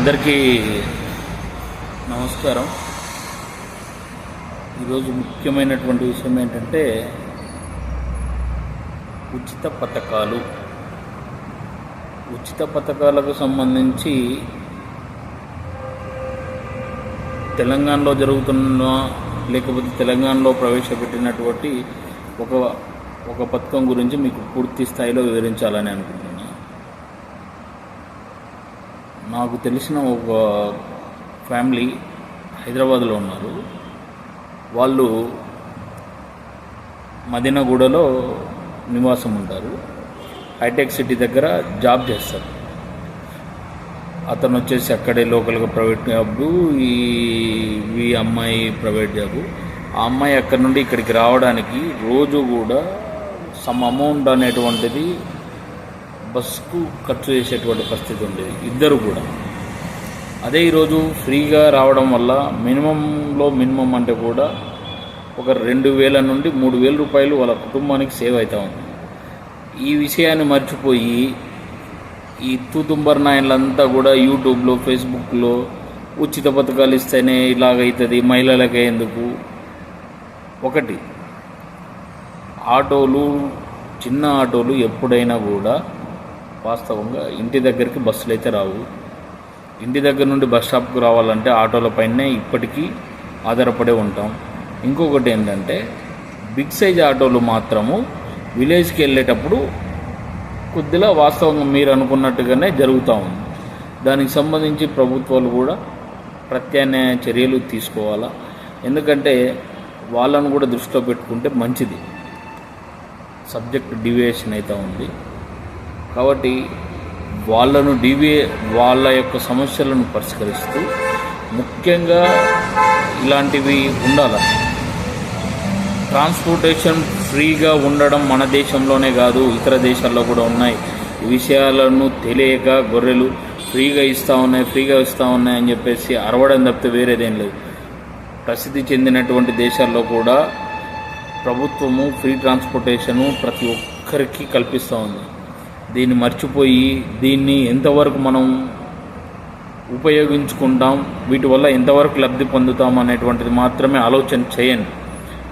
అందరికీ నమస్కారం. ఈరోజు ముఖ్యమైనటువంటి విషయం ఏంటంటే ఉచిత పథకాలు. ఉచిత పథకాలకు సంబంధించి తెలంగాణలో జరుగుతున్న లేకపోతే తెలంగాణలో ప్రవేశపెట్టినటువంటి ఒక ఒక పథకం గురించి మీకు పూర్తి స్థాయిలో వివరించాలని అనుకుంటున్నాను. నాకు తెలిసిన ఒక ఫ్యామిలీ హైదరాబాద్లో ఉన్నారు. వాళ్ళు మదినగూడలో నివాసం ఉంటారు. హైటెక్ సిటీ దగ్గర జాబ్ చేస్తారు. అతను వచ్చేసి అక్కడే లోకల్గా ప్రైవేట్ జాబ్ ఈ ఈ అమ్మాయి ప్రైవేట్ జాబ్. ఆ అమ్మాయి అక్కడ నుండి ఇక్కడికి రావడానికి రోజు కూడా సమ్ అమౌంట్ అనేటువంటిది బస్కు ఖర్చు చేసేటువంటి పరిస్థితి ఉండేది ఇద్దరు కూడా. అదే ఈరోజు ఫ్రీగా రావడం వల్ల మినిమంలో మినిమం అంటే కూడా ఒక రెండు వేల నుండి మూడు వేల రూపాయలు వాళ్ళ కుటుంబానికి సేవ్ అవుతూ ఉంది. ఈ విషయాన్ని మర్చిపోయి ఈ తూతుంబర్ నాయన్లంతా కూడా యూట్యూబ్లో ఫేస్బుక్లో ఉచిత పథకాలు ఇస్తేనే ఇలాగైతుంది మహిళలకే ఎందుకు? ఒకటి ఆటోలు చిన్న ఆటోలు ఎప్పుడైనా కూడా వాస్తవంగా ఇంటి దగ్గరికి బస్సులు అయితే రావు. ఇంటి దగ్గర నుండి బస్ స్టాప్కి రావాలంటే ఆటోలపైనే ఇప్పటికీ ఆధారపడే ఉంటాం. ఇంకొకటి ఏంటంటే బిగ్ సైజ్ ఆటోలు మాత్రము విలేజ్కి వెళ్ళేటప్పుడు కొద్దిగా వాస్తవంగా మీరు అనుకున్నట్టుగానే జరుగుతూ ఉంది. దానికి సంబంధించి ప్రభుత్వాలు కూడా ప్రత్యామ్నాయ చర్యలు తీసుకోవాలా? ఎందుకంటే వాళ్ళను కూడా దృష్టిలో పెట్టుకుంటే మంచిది. సబ్జెక్ట్ డివియేషన్ అయితే ఉంది. కాబట్టి వాళ్ళను డివిఏ వాళ్ళ యొక్క సమస్యలను పరిష్కరిస్తూ ముఖ్యంగా ఇలాంటివి ఉండాలి. ట్రాన్స్పోర్టేషన్ ఫ్రీగా ఉండడం మన దేశంలోనే కాదు ఇతర దేశాల్లో కూడా ఉన్నాయి. ఈ విషయాలను తెలియక గొర్రెలు ఫ్రీగా ఇస్తూ ఉన్నాయి ఫ్రీగా ఇస్తూ ఉన్నాయి అని చెప్పేసి అరవడం తప్పితే వేరేదేం లేదు. ప్రసిద్ధి చెందినటువంటి దేశాల్లో కూడా ప్రభుత్వము ఫ్రీ ట్రాన్స్పోర్టేషను ప్రతి ఒక్కరికి కల్పిస్తూ ఉంది. దీన్ని మర్చిపోయి దీన్ని ఎంతవరకు మనం ఉపయోగించుకుంటాం వీటి వల్ల ఎంతవరకు లబ్ధి పొందుతాం అనేటువంటిది మాత్రమే ఆలోచన చేయండి.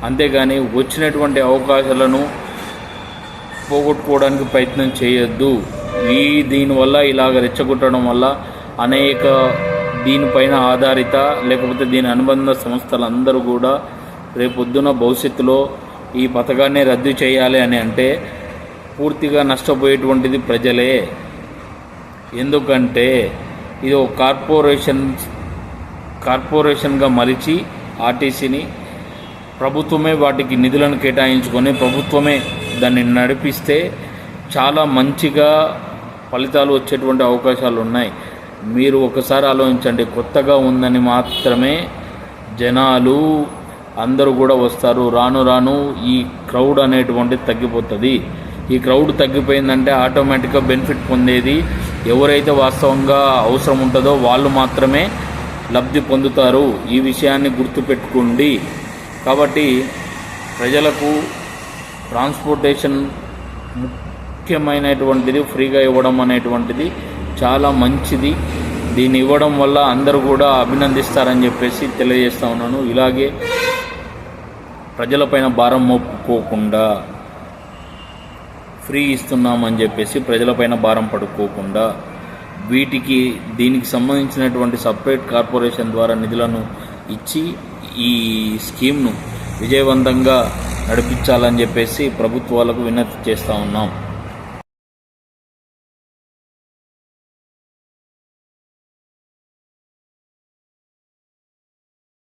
అంతేగాని వచ్చినటువంటి అవకాశాలను పోగొట్టుకోవడానికి ప్రయత్నం చేయొద్దు. ఈ దీనివల్ల ఇలాగ రెచ్చగొట్టడం వల్ల అనేక దీనిపైన ఆధారిత లేకపోతే దీని అనుబంధ సంస్థలందరూ కూడా రేపొద్దున భవిష్యత్తులో ఈ పథకాన్ని రద్దు చేయాలి అని అంటే పూర్తిగా నష్టపోయేటువంటిది ప్రజలే. ఎందుకంటే ఇది ఒక కార్పొరేషన్ కార్పొరేషన్గా మలిచి ఆర్టీసీని ప్రభుత్వమే వాటికి నిధులను కేటాయించుకొని ప్రభుత్వమే దాన్ని నడిపిస్తే చాలా మంచిగా ఫలితాలు వచ్చేటువంటి అవకాశాలు ఉన్నాయి. మీరు ఒకసారి ఆలోచించండి కొత్తగా ఉందని మాత్రమే జనాలు అందరూ కూడా వస్తారు. రాను రాను ఈ క్రౌడ్ అనేటువంటిది తగ్గిపోతుంది. ఈ క్రౌడ్ తగ్గిపోయిందంటే ఆటోమేటిక్గా బెనిఫిట్ పొందేది. ఎవరైతే వాస్తవంగా అవసరం ఉంటుందో వాళ్ళు మాత్రమే లబ్ధి పొందుతారు. ఈ విషయాన్ని గుర్తుపెట్టుకోండి. కాబట్టి ప్రజలకు ట్రాన్స్పోర్టేషన్ ముఖ్యమైనటువంటిది ఫ్రీగా ఇవ్వడం అనేటువంటిది చాలా మంచిది. దీన్ని ఇవ్వడం వల్ల అందరూ కూడా అభినందిస్తారని చెప్పేసి తెలియజేస్తా ఉన్నాను. ఇలాగే ప్రజలపైన భారం మోపుకోకుండా. ఫ్రీ ఇస్తున్నామని చెప్పేసి ప్రజలపైన భారం పడుకోకుండా వీటికి దీనికి సంబంధించినటువంటి సపరేట్ కార్పొరేషన్ ద్వారా నిధులను ఇచ్చి ఈ స్కీమ్ను విజయవంతంగా నడిపించాలని చెప్పేసి ప్రభుత్వాలకు విన్నతి చేస్తూ ఉన్నాం.